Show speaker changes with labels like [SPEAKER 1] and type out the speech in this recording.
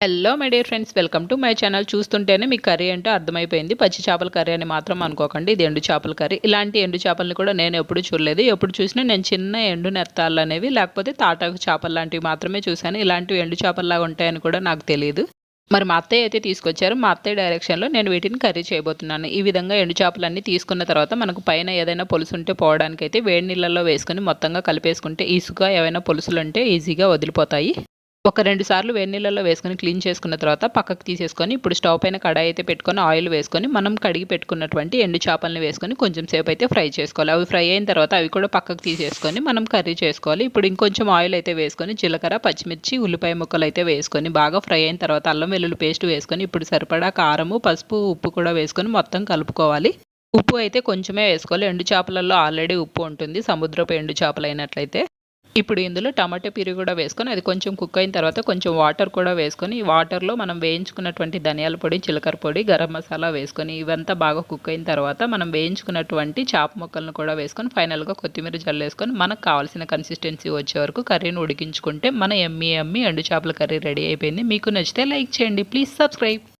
[SPEAKER 1] Hello my dear friends welcome to my channel చూస్తుంటేనే మీకు curry అంటే అర్థమైపోయింది. పచ్చి చేపల కర్రీ అని మాత్రం అనుకోకండి. ఇది ఎండు చేపల కర్రీ. ఇలాంటి ఎండు చేపల్ని కూడా నేను ఎప్పుడు చూడలేదు. ఎప్పుడు చూసినా నేను చిన్న ఎండు నెత్తాలు అనేవి లేకపోతే తాటాకు చేపలు లాంటివి మాత్రమే చూశాను. ఇలాంటివి ఎండు చేపల్లాగా ఉంటాయని కూడా నాకు తెలియదు. మరి మా అత్తయ్య అయితే తీసుకొచ్చారు. మా అత్తయ్య డైరెక్షన్లో నేను వీటిని కర్రీ చేయబోతున్నాను. ఈ విధంగా ఎండు చేపలన్నీ తీసుకున్న తర్వాత మనకు పైన ఏదైనా పులుసు ఉంటే పోవడానికైతే వేడి నీళ్ళల్లో వేసుకొని మొత్తంగా కలిపేసుకుంటే ఇసుక ఏవైనా పులుసులు ఉంటే ఈజీగా వదిలిపోతాయి. ఒక రెండు సార్లు వేడి నీళ్ళలో వేసుకొని క్లీన్ చేసుకున్న తర్వాత పక్కకు తీసేసుకొని ఇప్పుడు స్టవ్ పైన కడాయి అయితే పెట్టుకొని ఆయిల్ వేసుకొని మనం కడిగి పెట్టుకున్నటువంటి ఎండు చేపలను వేసుకొని కొంచెం సేపు అయితే ఫ్రై చేసుకోవాలి. అవి ఫ్రై అయిన తర్వాత అవి కూడా పక్కకు తీసేసుకొని మనం కర్రీ చేసుకోవాలి. ఇప్పుడు ఇంకొంచెం ఆయిల్ అయితే వేసుకొని జీలకర్ర పచ్చిమిర్చి ఉల్లిపాయ ముక్కలు అయితే వేసుకొని బాగా ఫ్రై అయిన తర్వాత అల్లం వెల్లుల్లి పేస్ట్ వేసుకొని ఇప్పుడు సరిపడా కారము పసుపు ఉప్పు కూడా వేసుకొని మొత్తం కలుపుకోవాలి. ఉప్పు అయితే కొంచెమే వేసుకోవాలి. ఎండు చేపలలో ఆల్రెడీ ఉప్పు ఉంటుంది. సముద్రపు ఎండు చేపలు అయినట్లయితే. ఇప్పుడు ఇందులో టమాటో పిరి కూడా వేసుకొని అది కొంచెం కుక్ అయిన తర్వాత కొంచెం వాటర్ కూడా వేసుకొని ఈ వాటర్లో మనం వేయించుకున్నటువంటి ధనియాల పొడి జీలకర్ర పొడి గరం మసాలా వేసుకొని ఇవంతా బాగా కుక్ అయిన తర్వాత మనం వేయించుకున్నటువంటి చేప ముక్కలను కూడా వేసుకొని ఫైనల్గా కొత్తిమీర జల్లేసుకొని మనకు కావాల్సిన కన్సిస్టెన్సీ వచ్చే వరకు కర్రీని ఉడికించుకుంటే మన ఎమ్మి ఎమ్మి ఎండు చేపల కర్రీ రెడీ అయిపోయింది. మీకు నచ్చితే లైక్ చేయండి. Please subscribe